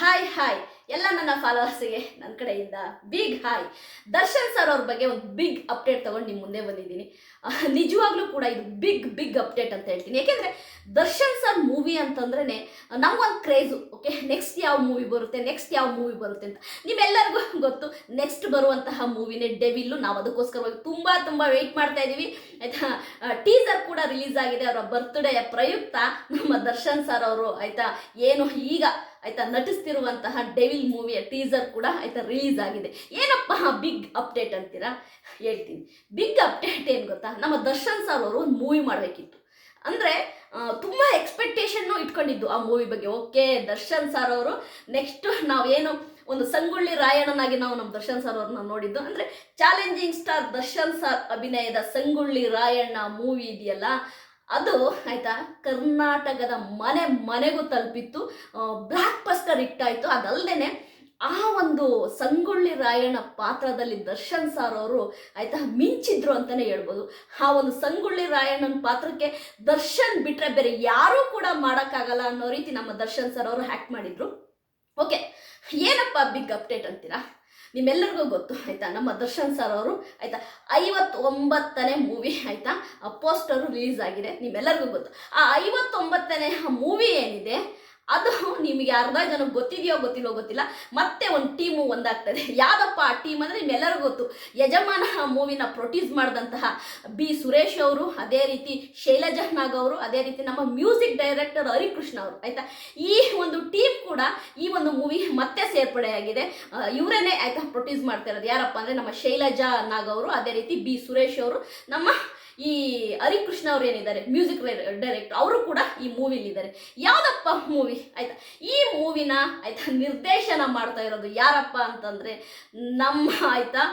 Hi hi ಎಲ್ಲ ನನ್ನ ಫಾಲೋವರ್ಸಿಗೆ ನನ್ನ ಕಡೆಯಿಂದ ಬಿಗ್ ಹಾಯ್ ದರ್ಶನ್ ಸರ್ ಅವ್ರ ಬಗ್ಗೆ ಒಂದು ಬಿಗ್ ಅಪ್ಡೇಟ್ ತಗೊಂಡು ನಿಮ್ಮ ಮುಂದೆ ಬಂದಿದ್ದೀನಿ. ನಿಜವಾಗ್ಲೂ ಕೂಡ ಇದು ಬಿಗ್ ಬಿಗ್ ಅಪ್ಡೇಟ್ ಅಂತ ಹೇಳ್ತೀನಿ. ಯಾಕೆಂದರೆ ದರ್ಶನ್ ಸರ್ ಮೂವಿ ಅಂತಂದ್ರೇ ನಮಗೊಂದು ಕ್ರೇಜು ಓಕೆ ನೆಕ್ಸ್ಟ್ ಯಾವ ಮೂವಿ ಬರುತ್ತೆ ನೆಕ್ಸ್ಟ್ ಯಾವ ಮೂವಿ ಬರುತ್ತೆ ಅಂತ. ನಿಮ್ಮೆಲ್ಲರಿಗೂ ಗೊತ್ತು ನೆಕ್ಸ್ಟ್ ಬರುವಂತಹ ಮೂವಿನೇ ಡೆವಿಲ್ಲು ನಾವು ಅದಕ್ಕೋಸ್ಕರವಾಗಿ ತುಂಬ ತುಂಬ ವೆಯ್ಟ್ ಮಾಡ್ತಾ ಇದ್ದೀವಿ ಆಯಿತಾ? ಟೀಸರ್ ಕೂಡ ರಿಲೀಸ್ ಆಗಿದೆ. ಅವರ ಬರ್ತ್ಡೇ ಪ್ರಯುಕ್ತ ನಮ್ಮ ದರ್ಶನ್ ಸರ್ ಅವರು, ಆಯಿತಾ? ಏನು ಈಗ ಆಯ್ತಾ, ನಟಿಸ್ತಿರುವಂತಹ ಡೆವಿಲ್ ಮೂವಿಯ ಟೀಸರ್ ಕೂಡ ಆಯ್ತಾ ರಿಲೀಸ್ ಆಗಿದೆ. ಏನಪ್ಪ ಬಿಗ್ ಅಪ್ಡೇಟ್ ಅಂತೀರಾ? ಹೇಳ್ತೀನಿ. ಬಿಗ್ ಅಪ್ಡೇಟ್ ಏನು ಗೊತ್ತಾ? ನಮ್ಮ ದರ್ಶನ್ ಸರ್ ಅವರು ಒಂದು ಮೂವಿ ಮಾಡಬೇಕಿತ್ತು. ಅಂದರೆ ತುಂಬ ಎಕ್ಸ್ಪೆಕ್ಟೇಷನ್ನು ಇಟ್ಕೊಂಡಿದ್ದು ಆ ಮೂವಿ ಬಗ್ಗೆ. ಓಕೆ ದರ್ಶನ್ ಸರ್ ಅವರು ನೆಕ್ಸ್ಟ್ ನಾವೇನು ಒಂದು ಸಂಗೊಳ್ಳಿ ರಾಯಣ್ಣನಾಗಿ ನಾವು ನಮ್ಮ ದರ್ಶನ್ ಸರ್ ಅವ್ರನ್ನ ನೋಡಿದ್ದು. ಅಂದರೆ ಚಾಲೆಂಜಿಂಗ್ ಸ್ಟಾರ್ ದರ್ಶನ್ ಸರ್ ಅಭಿನಯದ ಸಂಗೊಳ್ಳಿ ರಾಯಣ್ಣ ಮೂವಿ ಇದೆಯಲ್ಲ ಅದು ಆಯ್ತಾ? ಕರ್ನಾಟಕದ ಮನೆ ಮನೆಗೂ ತಲುಪಿತ್ತು. ಬ್ಲಾಕ್ ಬಸ್ಟರ್ ಇಟ್ಟಾಯಿತು. ಅದಲ್ಲದೆ ಆ ಒಂದು ಸಂಗೊಳ್ಳಿ ರಾಯಣ್ಣ ಪಾತ್ರದಲ್ಲಿ ದರ್ಶನ್ ಸರ್ ಅವರು ಆಯ್ತಾ ಮಿಂಚಿದ್ರು ಅಂತಲೇ ಹೇಳ್ಬೋದು. ಆ ಒಂದು ಸಂಗೊಳ್ಳಿ ರಾಯಣ್ಣನ ಪಾತ್ರಕ್ಕೆ ದರ್ಶನ್ ಬಿಟ್ಟರೆ ಬೇರೆ ಯಾರೂ ಕೂಡ ಮಾಡೋಕ್ಕಾಗಲ್ಲ ಅನ್ನೋ ರೀತಿ ನಮ್ಮ ದರ್ಶನ್ ಸರ್ ಅವರು ಹ್ಯಾಕ್ ಮಾಡಿದ್ರು. ಓಕೆ ಏನಪ್ಪ ಬಿಗ್ ಅಪ್ಡೇಟ್ ಅಂತೀರಾ? ನಿಮ್ಮೆಲ್ಲರಿಗೂ ಗೊತ್ತು, ಆಯ್ತಾ? ನಮ್ಮ ದರ್ಶನ್ ಸರ್ ಅವರು, ಆಯ್ತಾ? ಐವತ್ತೊಂಬತ್ತನೇ ಮೂವಿ ಆಯ್ತಾ? ಪೋಸ್ಟರು ರಿಲೀಸ್ ಆಗಿದೆ, ನಿಮ್ಮೆಲ್ಲರಿಗೂ ಗೊತ್ತು. ಆ ಐವತ್ತೊಂಬತ್ತನೇ ಮೂವಿ ಏನಿದೆ ಅದು ನಿಮಗೆ ಅರ್ಧ ಜನ ಗೊತ್ತಿದೆಯೋ ಗೊತ್ತಿಲ್ಲೋ ಗೊತ್ತಿಲ್ಲ. ಮತ್ತೆ ಒಂದು ಟೀಮು ಒಂದಾಗ್ತದೆ. ಯಾವ್ದಪ್ಪ ಆ ಟೀಮ್ ಅಂದರೆ ನಿಮ್ಮೆಲ್ಲರಿಗೂ ಗೊತ್ತು. ಯಜಮಾನ ಮೂವಿನ ಪ್ರೊಡ್ಯೂಸ್ ಮಾಡಿದಂತಹ ಬಿ ಸುರೇಶ್ ಅವರು, ಅದೇ ರೀತಿ ಶೈಲಜಾ ನಾಗ್ ಅವರು, ಅದೇ ರೀತಿ ನಮ್ಮ ಮ್ಯೂಸಿಕ್ ಡೈರೆಕ್ಟರ್ ಹರಿಕೃಷ್ಣ ಅವರು. ಆಯಿತಾ? ಈ ಒಂದು ಟೀಮ್ ಕೂಡ ಈ ಒಂದು ಮೂವಿ ಮತ್ತೆ ಸೇರ್ಪಡೆಯಾಗಿದೆ. ಇವರೇನೆ ಆಯಿತಾ ಪ್ರೊಡ್ಯೂಸ್ ಮಾಡ್ತಾ ಇರೋದು. ಯಾರಪ್ಪ ಅಂದರೆ ನಮ್ಮ ಶೈಲಜಾ ನಾಗ್ ಅವರು, ಅದೇ ರೀತಿ ಬಿ ಸುರೇಶ್ ಅವರು. ನಮ್ಮ ಈ ಹರಿಕೃಷ್ಣ ಅವ್ರು ಏನಿದ್ದಾರೆ ಮ್ಯೂಸಿಕ್ ಡೈರೆಕ್ಟರ್ ಅವರು ಕೂಡ ಈ ಮೂವಿಲಿದ್ದಾರೆ ಯಾವುದಪ್ಪ ಮೂವಿ ಆಯ್ತಾ? ಈ ಮೂವಿನ ಆಯ್ತಾ, ನಿರ್ದೇಶನ ಮಾಡ್ತಾ ಇರೋದು ಯಾರಪ್ಪ ಅಂತಂದರೆ ನಮ್ಮ ಆಯ್ತಾ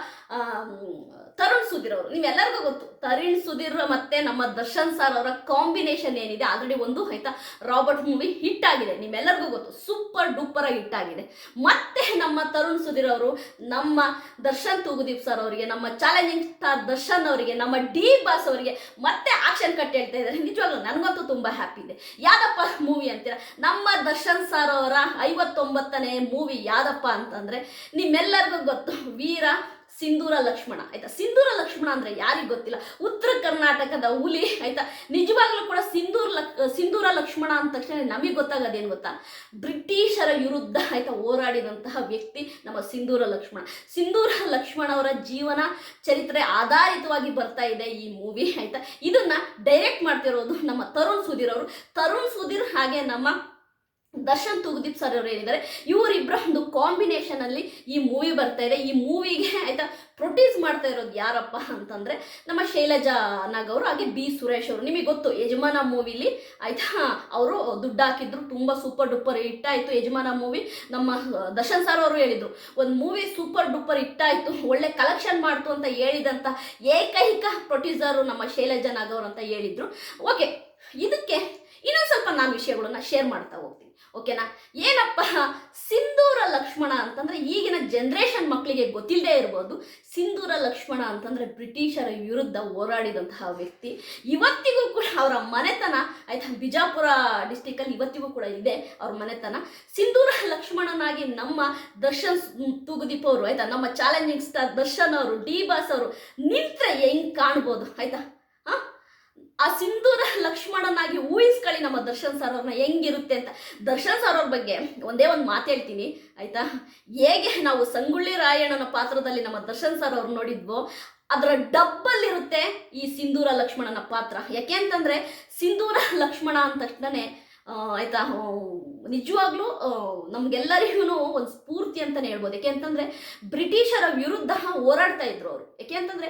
ತರುಣ್ ಸುಧೀರ್ ಅವರು. ನಿಮ್ಮೆಲ್ಲರಿಗೂ ಗೊತ್ತು, ತರುಣ್ ಸುಧೀರ್ ಮತ್ತೆ ನಮ್ಮ ದರ್ಶನ್ ಸರ್ ಅವರ ಕಾಂಬಿನೇಷನ್ ಏನಿದೆ ಆಲ್ರೆಡಿ ಒಂದು ಆಯ್ತಾ ರಾಬರ್ಟ್ ಮೂವಿ ಹಿಟ್ ಆಗಿದೆ. ನಿಮ್ಮೆಲ್ಲರಿಗೂ ಗೊತ್ತು ಸೂಪರ್ ಡೂಪರ್ ಆಗಿ ಹಿಟ್ ಆಗಿದೆ. ಮತ್ತೆ ನಮ್ಮ ತರುಣ್ ಸುಧೀರ್ ಅವರು, ನಮ್ಮ ದರ್ಶನ್ ತೂಗುದೀಪ್ ಸರ್ ಅವರಿಗೆ, ನಮ್ಮ ಚಾಲೆಂಜಿಂಗ್ ಸ್ಟಾರ್ ದರ್ಶನ್ ಅವರಿಗೆ, ನಮ್ಮ ಡಿ ಬಾಸ್ ಅವರಿಗೆ ಮತ್ತೆ ಆಕ್ಷನ್ ಕಟ್ ಹೇಳ್ತಾ ಇದ್ದಾರೆ. ನಿಜವಾಗ್ಲೂ ನನಗಂತೂ ತುಂಬ ಹ್ಯಾಪಿ ಇದೆ. ಯಾವ್ದಪ್ಪ ಮೂವಿ ಅಂತೀರಾ? ನಮ್ಮ ದರ್ಶನ್ ಸರ್ ಅವರ ಐವತ್ತೊಂಬತ್ತನೇ ಮೂವಿ ಯಾವ್ದಪ್ಪ ಅಂತಂದ್ರೆ ನಿಮ್ಮೆಲ್ಲರಿಗೂ ಗೊತ್ತು. ವೀರ ಸಿಂಧೂರ ಲಕ್ಷ್ಮಣ, ಆಯ್ತಾ? ಸಿಂಧೂರ ಲಕ್ಷ್ಮಣ ಅಂದ್ರೆ ಯಾರಿಗೂ ಗೊತ್ತಿಲ್ಲ? ಉತ್ತರ ಕರ್ನಾಟಕದ ಹುಲಿ, ಆಯ್ತಾ? ನಿಜವಾಗ್ಲೂ ಕೂಡ ಸಿಂಧೂರ್ ಲಕ್, ಸಿಂಧೂರ ಲಕ್ಷ್ಮಣ ಅಂದ ತಕ್ಷಣ ನಮಗೆ ಗೊತ್ತಾಗೋದೇನು ಗೊತ್ತಾ? ಬ್ರಿಟಿಷರ ವಿರುದ್ಧ, ಆಯ್ತಾ, ಹೋರಾಡಿದಂತಹ ವ್ಯಕ್ತಿ ನಮ್ಮ ಸಿಂಧೂರ ಲಕ್ಷ್ಮಣ. ಸಿಂಧೂರ ಲಕ್ಷ್ಮಣ ಅವರ ಜೀವನ ಚರಿತ್ರೆ ಆಧಾರಿತವಾಗಿ ಬರ್ತಾ ಇದೆ ಈ ಮೂವಿ, ಆಯ್ತಾ? ಇದನ್ನ ಡೈರೆಕ್ಟ್ ಮಾಡ್ತಿರೋದು ನಮ್ಮ ತರುಣ್ ಸುಧೀರ್ ಅವರು. ತರುಣ್ ಸುಧೀರ್ ಹಾಗೆ ನಮ್ಮ ದರ್ಶನ್ ತೂಗುದೀಪ್ ಸರ್ ಅವರು ಏನಿದ್ದಾರೆ ಇವರಿಬ್ಬರ ಒಂದು ಕಾಂಬಿನೇಷನ್ ಅಲ್ಲಿ ಈ ಮೂವಿ ಬರ್ತಾ ಇದೆ. ಈ ಮೂವಿಗೆ ಆಯ್ತಾ ಪ್ರೊಡ್ಯೂಸ್ ಮಾಡ್ತಾ ಇರೋದು ಯಾರಪ್ಪ ಅಂತಂದ್ರೆ ನಮ್ಮ ಶೈಲಜಾ ನಾಗ್ ಅವರು, ಹಾಗೆ ಬಿ ಸುರೇಶ್ ಅವರು. ನಿಮಗೆ ಗೊತ್ತು, ಯಜಮಾನ ಮೂವಿಲಿ ಆಯ್ತಾ ಅವರು ದುಡ್ಡು ಹಾಕಿದ್ರು. ತುಂಬ ಸೂಪರ್ ಡೂಪರ್ ಹಿಟ್ಟಾಯಿತು ಯಜಮಾನ ಮೂವಿ ನಮ್ಮ ದರ್ಶನ್ ಸರ್ ಅವರು ಹೇಳಿದ್ರು, ಒಂದು ಮೂವಿ ಸೂಪರ್ ಡೂಪರ್ ಹಿಟ್ಟಾಯಿತು, ಒಳ್ಳೆ ಕಲೆಕ್ಷನ್ ಮಾಡ್ತು ಅಂತ ಹೇಳಿದಂತ ಏಕೈಕ ಪ್ರೊಡ್ಯೂಸರ್ ನಮ್ಮ ಶೈಲಜಾ ನಾಗ್ ಅವರು ಅಂತ ಹೇಳಿದ್ರು. ಓಕೆ ಇದಕ್ಕೆ ಇನ್ನೊಂದು ಸ್ವಲ್ಪ ನಾನು ವಿಷಯಗಳನ್ನ ಶೇರ್ ಮಾಡ್ತಾ ಹೋಗ್ತೀನಿ ಓಕೆನಾ ಏನಪ್ಪ, ಸಿಂಧೂರ ಲಕ್ಷ್ಮಣ ಅಂತಂದ್ರೆ ಈಗಿನ ಜನ್ರೇಷನ್ ಮಕ್ಕಳಿಗೆ ಗೊತ್ತಿಲ್ಲದೆ ಇರ್ಬೋದು. ಸಿಂಧೂರ ಲಕ್ಷ್ಮಣ ಅಂತಂದ್ರೆ ಬ್ರಿಟಿಷರ ವಿರುದ್ಧ ಹೋರಾಡಿದಂತಹ ವ್ಯಕ್ತಿ. ಇವತ್ತಿಗೂ ಕೂಡ ಅವರ ಮನೆತನ, ಆಯ್ತಾ, ಬಿಜಾಪುರ ಡಿಸ್ಟಿಕಲ್ಲಿ ಇವತ್ತಿಗೂ ಕೂಡ ಇದೆ ಅವ್ರ ಮನೆತನ. ಸಿಂಧೂರ ಲಕ್ಷ್ಮಣನಾಗಿ ನಮ್ಮ ದರ್ಶನ್ ತೂಗುದೀಪ್ ಅವರು, ಆಯ್ತಾ, ನಮ್ಮ ಚಾಲೆಂಜಿಂಗ್ ಸ್ಟಾರ್ ದರ್ಶನ್ ಅವರು, ಡಿ ಬಾಸ್ ಅವರು ನಿಂತ್ರೆ ಹೆಂಗ್ ಕಾಣ್ಬೋದು, ಆಯ್ತಾ? ಆ? ಸಿಂಧೂರ ಲಕ್ಷ್ಮಣನಾಗಿ ಊಹಿಸ್ಕೊಳ್ಳಿ ನಮ್ಮ ದರ್ಶನ್ ಸರ್ ಅವ್ರನ್ನ ಹೆಂಗಿರುತ್ತೆ ಅಂತ ದರ್ಶನ್ ಸರ್ ಅವ್ರ ಬಗ್ಗೆ ಒಂದೇ ಒಂದು ಮಾತು ಹೇಳ್ತೀನಿ, ಆಯ್ತಾ ಹೇಗೆ ನಾವು ಸಂಗೊಳ್ಳಿ ರಾಯಣ್ಣನ ಪಾತ್ರದಲ್ಲಿ ನಮ್ಮ ದರ್ಶನ್ ಸರ್ ಅವ್ರು ನೋಡಿದ್ವೋ, ಅದರ ಡಬ್ಬಲ್ ಇರುತ್ತೆ ಈ ಸಿಂಧೂರ ಲಕ್ಷ್ಮಣನ ಪಾತ್ರ ಯಾಕೆ ಅಂತಂದ್ರೆ ಸಿಂಧೂರ ಲಕ್ಷ್ಮಣ ಅಂದ ತಕ್ಷಣನೇ ಆಯ್ತಾ ನಿಜವಾಗ್ಲೂ ನಮಗೆಲ್ಲರಿಗೂ ಒಂದು ಸ್ಫೂರ್ತಿ ಅಂತಲೇ ಹೇಳ್ಬೋದು. ಯಾಕೆ ಅಂತಂದ್ರೆ ಬ್ರಿಟಿಷರ ವಿರುದ್ಧ ಹೋರಾಡ್ತಾ ಇದ್ರು ಅವರು. ಯಾಕೆ ಅಂತಂದ್ರೆ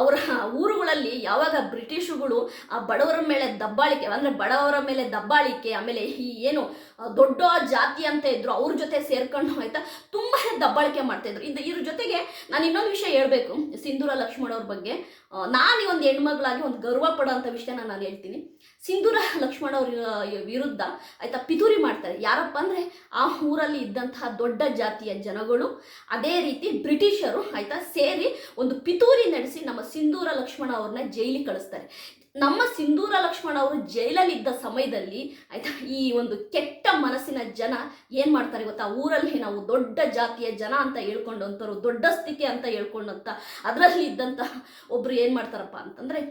ಅವರ ಊರುಗಳಲ್ಲಿ ಯಾವಾಗ ಬ್ರಿಟಿಷುಗಳು ಆ ಬಡವರ ಮೇಲೆ ದಬ್ಬಾಳಿಕೆ, ಅಂದರೆ ಬಡವರ ಮೇಲೆ ದಬ್ಬಾಳಿಕೆ, ಆಮೇಲೆ ಈ ಏನು ದೊಡ್ಡ ಜಾತಿ ಅಂತ ಇದ್ರು, ಅವ್ರ ಜೊತೆ ಸೇರ್ಕೊಂಡು ಆಯ್ತಾ ತುಂಬಾ ದಬ್ಬಾಳಿಕೆ ಮಾಡ್ತಾ ಇದ್ರು. ಇದು ಇದ್ರ ಜೊತೆಗೆ ನಾನು ಇನ್ನೊಂದು ವಿಷಯ ಹೇಳ್ಬೇಕು, ಸಿಂಧೂರ ಲಕ್ಷ್ಮಣ ಅವ್ರ ಬಗ್ಗೆ. ನಾನು ಒಂದು ಹೆಣ್ಮಗಳಾಗಿ ಒಂದು ಗರ್ವ ಪಡೋಂಥ ವಿಷಯನ ನಾನು ಹೇಳ್ತೀನಿ. ಸಿಂಧೂರ ಲಕ್ಷ್ಮಣ ಅವ್ರ ವಿರುದ್ಧ ಆಯ್ತಾ ಪಿತೂರಿ ಮಾಡ್ತಾರೆ. ಯಾರಪ್ಪ ಅಂದ್ರೆ ಆ ಊರಲ್ಲಿ ಇದ್ದಂತಹ ದೊಡ್ಡ ಜಾತಿಯ ಜನಗಳು, ಅದೇ ರೀತಿ ಬ್ರಿಟಿಷರು ಆಯ್ತಾ ಸೇರಿ ಒಂದು ಪಿತೂರಿ ನಡೆಸಿ ನಮ್ಮ ಸಿಂಧೂರ ಲಕ್ಷ್ಮಣ ಅವ್ರನ್ನ ಜೈಲಿಗೆ ಕಳಿಸ್ತಾರೆ. ನಮ್ಮ ಸಿಂಧೂರ ಲಕ್ಷ್ಮಣ ಅವರು ಜೈಲಲ್ಲಿ ಇದ್ದ ಸಮಯದಲ್ಲಿ ಆಯ್ತಾ, ಈ ಒಂದು ಕೆಟ್ಟ ಮನಸ್ಸಿನ ಜನ ಏನ್ ಮಾಡ್ತಾರೆ ಗೊತ್ತಾ? ಊರಲ್ಲಿ ನಾವು ದೊಡ್ಡ ಜಾತಿಯ ಜನ ಅಂತ ಹೇಳ್ಕೊಂಡಂಥವ್ರು, ದೊಡ್ಡ ಸ್ಥಿತಿ ಅಂತ ಹೇಳ್ಕೊಂಡಂತ ಅದರಲ್ಲಿ ಇದ್ದಂತ ಒಬ್ರು ಏನ್ ಮಾಡ್ತಾರಪ್ಪ ಅಂತಂದ್ರೆ,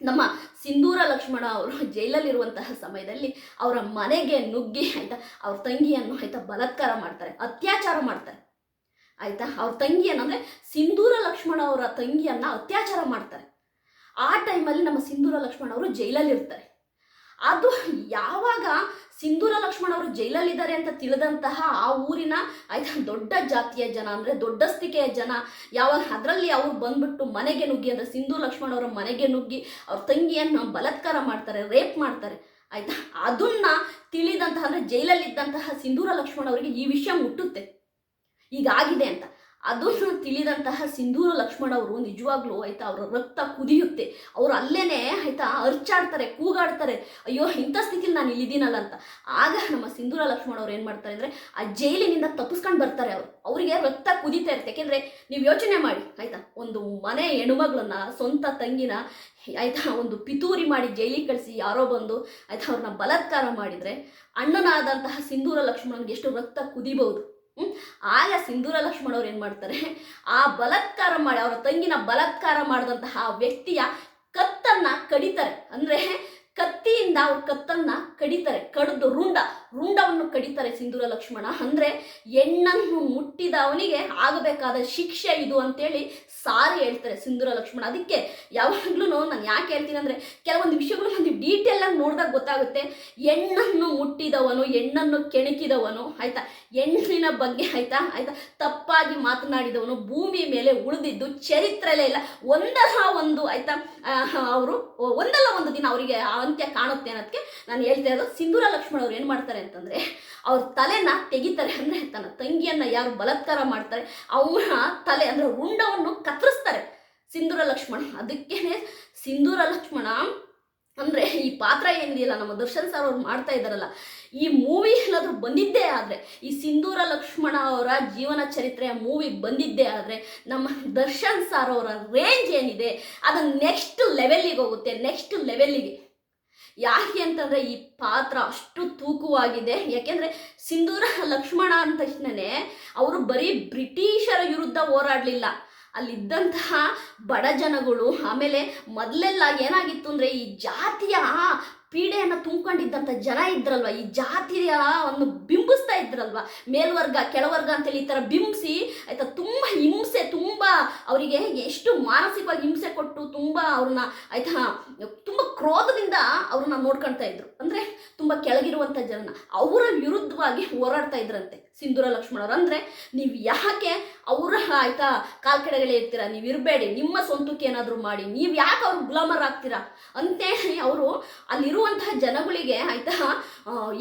ನಮ್ಮ ಸಿಂಧೂರ ಲಕ್ಷ್ಮಣ ಅವರು ಜೈಲಲ್ಲಿರುವಂತಹ ಸಮಯದಲ್ಲಿ ಅವರ ಮನೆಗೆ ನುಗ್ಗಿ ಆಯ್ತಾ, ಅವ್ರ ತಂಗಿಯನ್ನು ಆಯ್ತಾ ಬಲತ್ಕಾರ ಮಾಡ್ತಾರೆ, ಅತ್ಯಾಚಾರ ಮಾಡ್ತಾರೆ. ಆಯ್ತಾ, ಅವ್ರ ತಂಗಿಯನ್ನು ಅಂದ್ರೆ ಸಿಂಧೂರ ಲಕ್ಷ್ಮಣ ಅವರ ತಂಗಿಯನ್ನ ಅತ್ಯಾಚಾರ ಮಾಡ್ತಾರೆ. ಆ ಟೈಮಲ್ಲಿ ನಮ್ಮ ಸಿಂಧೂರ ಲಕ್ಷ್ಮಣ ಅವರು ಜೈಲಲ್ಲಿ ಇರ್ತಾರೆ ಅದು ಯಾವಾಗ ಸಿಂಧೂರ ಲಕ್ಷ್ಮಣ ಅವರು ಜೈಲಲ್ಲಿದ್ದಾರೆ ಅಂತ ತಿಳಿದಂತಹ ಆ ಊರಿನ ಆಯ್ತಾ ದೊಡ್ಡ ಜಾತಿಯ ಜನ ಅಂದ್ರೆ ದೊಡ್ಡಸ್ತಿಕೆಯ ಜನ, ಯಾವಾಗ ಅದರಲ್ಲಿ ಅವ್ರು ಬಂದ್ಬಿಟ್ಟು ಮನೆಗೆ ನುಗ್ಗಿ, ಅಂದರೆ ಸಿಂಧೂ ಲಕ್ಷ್ಮಣ ಅವರ ಮನೆಗೆ ನುಗ್ಗಿ ಅವ್ರ ತಂಗಿಯನ್ನು ಬಲತ್ಕಾರ ಮಾಡ್ತಾರೆ, ರೇಪ್ ಮಾಡ್ತಾರೆ, ಆಯ್ತಾ? ಅದನ್ನ ತಿಳಿದಂತಹ ಅಂದ್ರೆ ಜೈಲಲ್ಲಿದ್ದಂತಹ ಸಿಂಧೂರ ಲಕ್ಷ್ಮಣ ಅವರಿಗೆ ಈ ವಿಷಯ ಮುಟ್ಟುತ್ತೆ. ಈಗಾಗಿದೆ ಅಂತ. ಅದನ್ನು ತಿಳಿದಂತಹ ಸಿಂಧೂರ ಲಕ್ಷ್ಮಣ ಅವರು ನಿಜವಾಗ್ಲೂ ಆಯ್ತಾ ಅವರ ರಕ್ತ ಕುದಿಯುತ್ತೆ. ಅವರು ಅಲ್ಲೇನೆ ಆಯ್ತಾ ಅರ್ಚಾಡ್ತಾರೆ, ಕೂಗಾಡ್ತಾರೆ. ಅಯ್ಯೋ, ಇಂಥ ಸ್ಥಿತಿಲಿ ನಾನು ಇಲ್ಲಿದ್ದೀನಲ್ಲ ಅಂತ. ಆಗ ನಮ್ಮ ಸಿಂಧೂರ ಲಕ್ಷ್ಮಣ ಅವ್ರು ಏನು ಮಾಡ್ತಾರೆ ಅಂದರೆ ಆ ಜೈಲಿನಿಂದ ತಪ್ಪಿಸ್ಕೊಂಡು ಬರ್ತಾರೆ ಅವರು. ಅವರಿಗೆ ರಕ್ತ ಕುದಿತಾ ಇರುತ್ತೆ. ಯಾಕೆಂದರೆ ನೀವು ಯೋಚನೆ ಮಾಡಿ, ಆಯ್ತಾ? ಒಂದು ಮನೆ ಹೆಣ್ಮಗಳನ್ನ, ಸ್ವಂತ ತಂಗಿನ, ಆಯ್ತಾ, ಒಂದು ಪಿತೂರಿ ಮಾಡಿ ಜೈಲಿಗೆ ಕಳಿಸಿ ಯಾರೋ ಬಂದು, ಆಯ್ತಾ ಅವ್ರನ್ನ ಬಲಾತ್ಕಾರ ಮಾಡಿದರೆ ಅಣ್ಣನಾದಂತಹ ಸಿಂಧೂರ ಲಕ್ಷ್ಮಣನಿಗೆ ಎಷ್ಟು ರಕ್ತ ಕುದಿಬಹುದು? ಆಗ ಸಿಂಧೂರ ಲಕ್ಷ್ಮಣ ಅವ್ರು ಏನು ಮಾಡ್ತಾರೆ? ಆ ಬಲತ್ಕಾರ ಮಾಡಿ, ಅವರ ತಂಗಿನ ಬಲತ್ಕಾರ ಮಾಡಿದಂತಹ ವ್ಯಕ್ತಿಯ ಕತ್ತನ್ನ ಕಡಿತಾರೆ. ಅಂದ್ರೆ ಕತ್ತಿಯಿಂದ ಅವ್ರ ಕತ್ತನ್ನ ಕಡಿತಾರೆ. ಕಡ್ದು ರುಂಡ. ರುಂಡವನ್ನು ಕಡಿತಾರೆ ಸಿಂಧೂರ ಲಕ್ಷ್ಮಣ. ಅಂದ್ರೆ ಹೆಣ್ಣನ್ನು ಮುಟ್ಟಿದ ಅವನಿಗೆ ಆಗಬೇಕಾದ ಶಿಕ್ಷೆ ಇದು ಅಂತೇಳಿ ಸಾರಿ ಹೇಳ್ತಾರೆ ಸಿಂಧೂರ ಲಕ್ಷ್ಮಣ. ಅದಕ್ಕೆ ಯಾವಾಗ್ಲೂ ನಾನು ಯಾಕೆ ಹೇಳ್ತೀನಿ ಅಂದ್ರೆ ಕೆಲವೊಂದು ವಿಷಯಗಳು ನನಗೆ ಡೀಟೇಲ್ ಆಗಿ ನೋಡಿದಾಗ ಗೊತ್ತಾಗುತ್ತೆ. ಹೆಣ್ಣನ್ನು ಮುಟ್ಟಿದವನು, ಹೆಣ್ಣನ್ನು ಕೆಣಕಿದವನು, ಆಯ್ತಾ? ಹೆಣ್ಣಿನ ಬಗ್ಗೆ ಆಯ್ತಾ? ಆಯ್ತಾ? ತಪ್ಪಾಗಿ ಮಾತನಾಡಿದವನು, ಭೂಮಿ ಮೇಲೆ ಉಳಿದಿದ್ದು ಚರಿತ್ರೆಲೇ ಇಲ್ಲ. ಒಂದಲ್ಲ ಒಂದು, ಆಯ್ತಾ? ಅವರು ಒಂದಲ್ಲ ಒಂದು ದಿನ ಅವರಿಗೆ ಅಂತ್ಯ ಕಾಣುತ್ತೆ ಅನ್ನೋದಕ್ಕೆ ನಾನು ಹೇಳ್ತಾ ಇರೋದು ಸಿಂಧೂರ ಲಕ್ಷ್ಮಣ ಅವ್ರು ಏನು ಮಾಡ್ತಾರೆ? ಅಂತಂದ್ರೆ ಅವ್ರ ತಲೆನ ತೆಗಿತಾರೆ ಅಂದ್ರೆ ತನ್ನ ತಂಗಿಯನ್ನ ಯಾರು ಬಲತ್ಕಾರ ಮಾಡ್ತಾರೆ ಅವನ ತಲೆ ಅಂದ್ರೆ ಉಂಡವನ್ನು ಕತ್ತರಿಸ್ತಾರೆ ಸಿಂಧೂರ ಲಕ್ಷ್ಮಣ. ಅದಕ್ಕೇನೆ ಸಿಂಧೂರ ಲಕ್ಷ್ಮಣ ಅಂದ್ರೆ ಈ ಪಾತ್ರ ಏನಿದೆಯಲ್ಲ, ನಮ್ಮ ದರ್ಶನ್ ಸರ್ ಅವ್ರು ಮಾಡ್ತಾ ಇದ್ದಾರಲ್ಲ, ಈ ಮೂವಿ ಏನಾದರೂ ಬಂದಿದ್ದೇ ಆದರೆ, ಈ ಸಿಂಧೂರ ಲಕ್ಷ್ಮಣ ಅವರ ಜೀವನ ಚರಿತ್ರೆಯ ಮೂವಿ ಬಂದಿದ್ದೇ ಆದರೆ, ನಮ್ಮ ದರ್ಶನ್ ಸರ್ ಅವರ ರೇಂಜ್ ಏನಿದೆ ಅದು ನೆಕ್ಸ್ಟ್ ಲೆವೆಲ್ಲಿಗೆ ಹೋಗುತ್ತೆ ನೆಕ್ಸ್ಟ್ ಲೆವೆಲ್ಲಿಗೆ ಯಾಕೆ ಅಂತಂದ್ರೆ ಈ ಪಾತ್ರ ಅಷ್ಟು ತೂಕವಾಗಿದೆ. ಯಾಕೆಂದ್ರೆ ಸಿಂಧೂರ ಲಕ್ಷ್ಮಣ ಅಂದ ತಕ್ಷಣನೇ ಅವರು ಬರೀ ಬ್ರಿಟಿಷರ ವಿರುದ್ಧ ಹೋರಾಡಲಿಲ್ಲ. ಅಲ್ಲಿದ್ದಂತಹ ಬಡ ಜನಗಳು ಆಮೇಲೆ ಮೊದಲೆಲ್ಲ ಏನಾಗಿತ್ತು ಅಂದರೆ ಈ ಜಾತಿಯ ಪೀಡೆಯನ್ನು ತುಂಬಿಕೊಂಡಿದ್ದಂಥ ಜನ ಇದ್ರಲ್ವ, ಈ ಜಾತಿಯ ಒಂದು ಬಿಂಬಿಸ್ತಾ ಇದ್ರಲ್ವ? ಮೇಲ್ವರ್ಗ, ಕೆಳವರ್ಗ ಅಂತೇಳಿ ಈ ಥರ ಬಿಂಬಿಸಿ, ಆಯಿತಾ, ತುಂಬ ಹಿಂಸೆ, ತುಂಬ ಅವರಿಗೆ ಎಷ್ಟು ಮಾನಸಿಕವಾಗಿ ಹಿಂಸೆ ಕೊಟ್ಟು ತುಂಬ ಅವ್ರನ್ನ, ಆಯಿತಾ, ತುಂಬ ಕ್ರೋಧದಿಂದ ಅವ್ರನ್ನ ನೋಡ್ಕೊಳ್ತಾ ಇದ್ರು. ಅಂದರೆ ತುಂಬ ಕೆಳಗಿರುವಂಥ ಜನನ ಅವರ ವಿರುದ್ಧವಾಗಿ ಹೋರಾಡ್ತಾ ಇದ್ರಂತೆ ಸಿಂಧೂರ ಲಕ್ಷ್ಮಣರು. ಅಂದರೆ ನೀವು ಯಾಕೆ ಅವರ, ಆಯ್ತಾ ಕಾಲ್ ಕೆಳಗಡೆ ಇರ್ತೀರಾ? ನೀವು ಇರಬೇಡಿ, ನಿಮ್ಮ ಸ್ವಂತಕ್ಕೆ ಏನಾದರೂ ಮಾಡಿ. ನೀವು ಯಾಕೆ ಅವ್ರು ಗುಲಾಮರ್ ಆಗ್ತೀರಾ? ಅಂತೇಳಿ ಅವರು ಅಲ್ಲಿರುವಂತಹ ಜನಗಳಿಗೆ, ಆಯ್ತಾ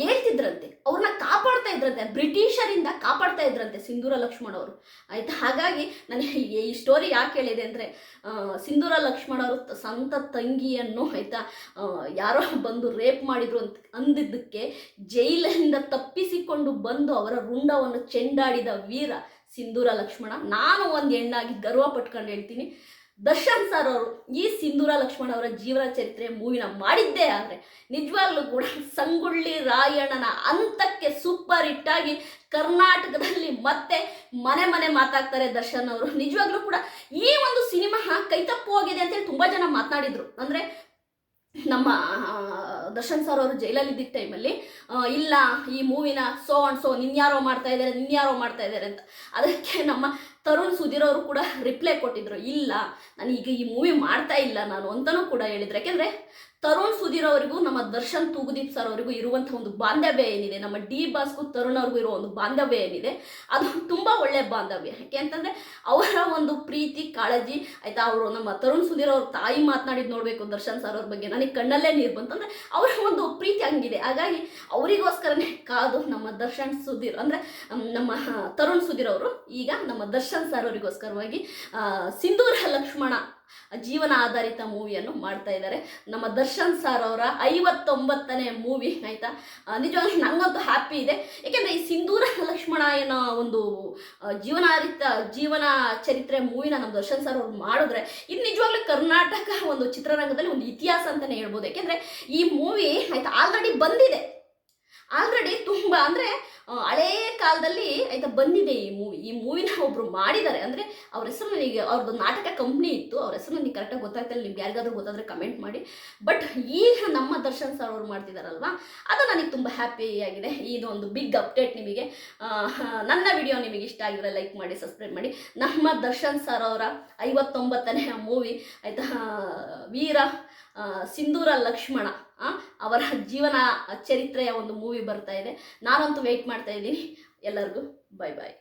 ಹೇಳ್ತಿದ್ರಂತೆ. ಅವ್ರನ್ನ ಕಾಪಾಡ್ತಾ ಇದ್ರಂತೆ, ಬ್ರಿಟಿಷರಿಂದ ಕಾಪಾಡ್ತಾ ಇದ್ರಂತೆ ಸಿಂಧೂರ ಲಕ್ಷ್ಮಣ ಅವರು. ಆಯ್ತಾ? ಹಾಗಾಗಿ ನನಗೆ ಈ ಸ್ಟೋರಿ ಯಾಕೆ ಹೇಳಿದೆ ಅಂದರೆ ಸಿಂಧೂರ ಲಕ್ಷ್ಮಣ ಅವರು ಸಂತ ತಂಗಿಯನ್ನು ಆಯ್ತಾ ಯಾರೋ ಬಂದು ರೇಪ್ ಮಾಡಿದ್ರು ಅಂತ, ಅಂದಿದ್ದಕ್ಕೆ ಜೈಲಿಂದ ತಪ್ಪಿಸಿಕೊಂಡು ಬಂದು ಅವರ ರುಂಡವನ್ನು ಚೆಂಡಾಡಿದ ವೀರ ಸಿಂಧೂರ ಲಕ್ಷ್ಮಣ ನಾನು ಒಂದು ಹೆಣ್ಣಾಗಿ ಗರ್ವ ಪಟ್ಕೊಂಡು ಹೇಳ್ತೀನಿ. ದರ್ಶನ್ ಸರ್ ಅವರು ಈ ಸಿಂಧೂರ ಲಕ್ಷ್ಮಣ ಅವರ ಜೀವನ ಚರಿತ್ರೆ ಮೂವಿನ ಮಾಡಿದ್ದೇ ಆದರೆ ನಿಜವಾಗ್ಲೂ ಕೂಡ ಸಂಗೊಳ್ಳಿ ರಾಯಣ್ಣನ ಅಂತಕ್ಕೆ ಸೂಪರ್ ಹಿಟ್ ಆಗಿ ಕರ್ನಾಟಕದಲ್ಲಿ ಮತ್ತೆ ಮನೆ ಮನೆ ಮಾತಾಡ್ತಾರೆ ದರ್ಶನ್ ಅವರು. ನಿಜವಾಗ್ಲೂ ಕೂಡ ಈ ಒಂದು ಸಿನಿಮಾ ಕೈತಪ್ಪು ಹೋಗಿದೆ ಅಂತೇಳಿ ತುಂಬ ಜನ ಮಾತನಾಡಿದ್ರು. ಅಂದರೆ ನಮ್ಮ ದರ್ಶನ್ ಸರ್ ಅವರು ಜೈಲಲ್ಲಿ ಇದ್ದಿದ್ದ ಟೈಮಲ್ಲಿ ಇಲ್ಲ ಈ ಮೂವಿನ ಸೋ ಅಂಡ್ ಸೋ ನಿನ್ಯಾರೋ ಮಾಡ್ತಾ ಇದ್ದಾರೆ, ನಿನ್ಯಾರೋ ಮಾಡ್ತಾ ಇದ್ದಾರೆ ಅಂತ. ಅದಕ್ಕೆ ನಮ್ಮ ತರುಣ್ ಸುಧೀರ್ ಅವರು ಕೂಡ ರಿಪ್ಲೈ ಕೊಟ್ಟಿದ್ರು. ಇಲ್ಲ ನಾನು ಈಗ ಈ ಮೂವಿ ಮಾಡ್ತಾ ಇಲ್ಲ ನಾನು ಅಂತಲೂ ಕೂಡ ಹೇಳಿದ್ರು. ಯಾಕೆಂದರೆ ತರುಣ್ ಸುಧೀರ್ ಅವರಿಗೂ, ನಮ್ಮ ದರ್ಶನ್ ತೂಗುದೀಪ್ ಸರ್ ಅವರಿಗೂ ಇರುವಂತಹ ಒಂದು ಬಾಂಧವ್ಯ ಏನಿದೆ, ನಮ್ಮ ಡಿ ಬಾಸ್ಗೂ ತರುಣ್ ಅವ್ರಿಗೂ ಇರೋ ಒಂದು ಬಾಂಧವ್ಯ ಏನಿದೆ, ಅದು ತುಂಬ ಒಳ್ಳೆಯ ಬಾಂಧವ್ಯ. ಯಾಕೆ ಅಂತಂದರೆ, ಅವರ ಒಂದು ಪ್ರೀತಿ, ಕಾಳಜಿ, ಆಯ್ತಾ, ಅವರು ನಮ್ಮ ತರುಣ್ ಸುಧೀರ್ ಅವ್ರ ತಾಯಿ ಮಾತನಾಡಿದ್ ನೋಡಬೇಕು ದರ್ಶನ್ ಸರ್ ಅವ್ರ ಬಗ್ಗೆ, ನನಗೆ ಕಣ್ಣಲ್ಲೇ ನೀರು ಬಂತಂದ್ರೆ ಅವರ ಒಂದು ಪ್ರೀತಿ ಹಂಗಿದೆ. ಹಾಗಾಗಿ, ಅವರಿಗೋಸ್ಕರನೇ ಕಾದು ನಮ್ಮ ದರ್ಶನ್ ಸುಧೀರ್, ಅಂದರೆ ನಮ್ಮ ತರುಣ್ ಸುಧೀರ್ ಅವರು, ಈಗ ನಮ್ಮ ದರ್ಶನ್ ಸರ್ ಅವರಿಗೋಸ್ಕರವಾಗಿ ಸಿಂಧೂರ ಲಕ್ಷ್ಮಣ ಜೀವನ ಆಧಾರಿತ ಮೂವಿಯನ್ನು ಮಾಡ್ತಾ ಇದ್ದಾರೆ. ನಮ್ಮ ದರ್ಶನ್ ಸರ್ ಅವರ ಐವತ್ತೊಂಬತ್ತನೇ ಮೂವಿ, ಆಯ್ತಾ? ನಿಜವಾಗ್ಲೂ ನಂಗಂತೂ ಹ್ಯಾಪಿ ಇದೆ. ಯಾಕೆಂದ್ರೆ ಈ ಸಿಂಧೂರ ಲಕ್ಷ್ಮಣ ಏನೋ ಒಂದು ಜೀವನ ಆಧಾರಿತ ಜೀವನ ಚರಿತ್ರೆ ಮೂವಿನ ನಮ್ಮ ದರ್ಶನ್ ಸರ್ ಅವರು ಮಾಡಿದ್ರೆ ಇದು ನಿಜವಾಗ್ಲೂ ಕರ್ನಾಟಕ ಒಂದು ಚಿತ್ರರಂಗದಲ್ಲಿ ಒಂದು ಇತಿಹಾಸ ಅಂತಲೇ ಹೇಳ್ಬೋದು. ಯಾಕೆಂದ್ರೆ ಈ ಮೂವಿ, ಆಯ್ತಾ ಆಲ್ರೆಡಿ ಬಂದಿದೆ. ಆಲ್ರೆಡಿ ತುಂಬ ಅಂದರೆ ಹಳೇ ಕಾಲದಲ್ಲಿ ಆಯಿತಾ ಬಂದಿದೆ ಈ ಮೂವಿ ಈ ಮೂವಿನ ಒಬ್ರು ಮಾಡಿದ್ದಾರೆ. ಅಂದರೆ ಅವ್ರ ಹೆಸರು ನನಗೆ, ಅವ್ರದ್ದು ನಾಟಕ ಕಂಪ್ನಿ ಇತ್ತು. ಅವ್ರ ಹೆಸರು ನನಗೆ ಕರೆಕ್ಟಾಗಿ ಗೊತ್ತಾಗ್ತಿಲ್ಲ ನಿಮ್ಗೆ ಯಾರಿಗಾದ್ರೂ ಗೊತ್ತಾದರೆ ಕಮೆಂಟ್ ಮಾಡಿ. ಬಟ್ ಈಗ ನಮ್ಮ ದರ್ಶನ್ ಸರ್ ಅವ್ರು ಮಾಡ್ತಿದ್ದಾರಲ್ವಾ ಅದು ನನಗೆ ತುಂಬ ಹ್ಯಾಪಿ ಆಗಿದೆ. ಇದು ಒಂದು ಬಿಗ್ ಅಪ್ಡೇಟ್ ನಿಮಗೆ. ನನ್ನ ವಿಡಿಯೋ ನಿಮಗೆ ಇಷ್ಟ ಆಗಿದ್ರೆ ಲೈಕ್ ಮಾಡಿ ಸಬ್ಸ್ಕ್ರೈಬ್ ಮಾಡಿ. ನಮ್ಮ ದರ್ಶನ್ ಸರ್ ಅವರ ಐವತ್ತೊಂಬತ್ತನೇ ಮೂವಿ ಆಯಿತಾ, ವೀರ ಸಿಂಧೂರ ಲಕ್ಷ್ಮಣ. ಅವರ ಜೀವನ ಚರಿತ್ರೆಯ ಒಂದು ಮೂವಿ ಬರ್ತಾ ಇದೆ. ನಾನಂತೂ ವೆಯ್ಟ್ ಮಾಡ್ತಾ ಇದ್ದೀನಿ. ಎಲ್ಲರಿಗೂ ಬಾಯ್ ಬಾಯ್